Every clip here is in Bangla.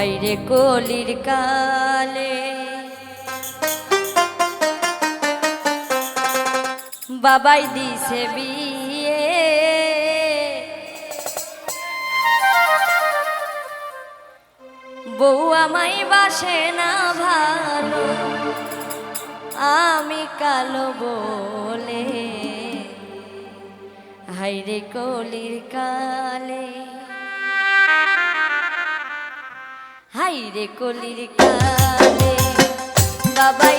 হাইরে কলির কালে। বাবাই দিছে বিয়ে। বউ আমায় বাসে না ভালো, আমি কালো বলে। হাইরে কলির কালে। হাইরে কলির কালে বাবাই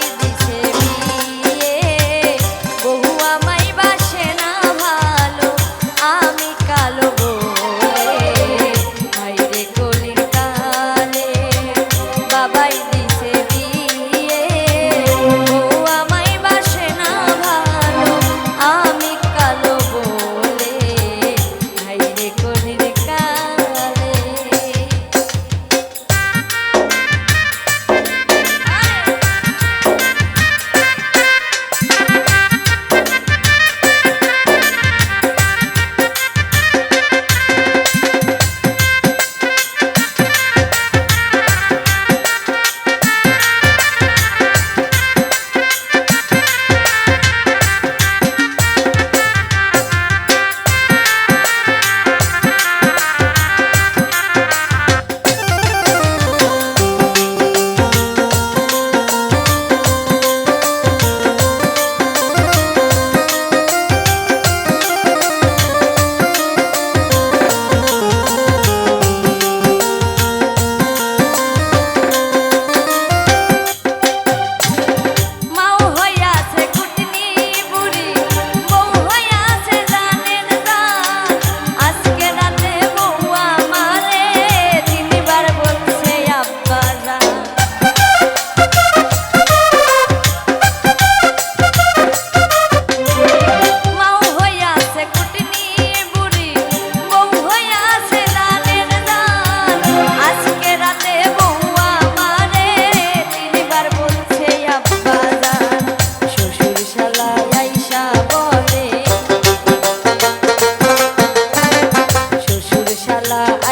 la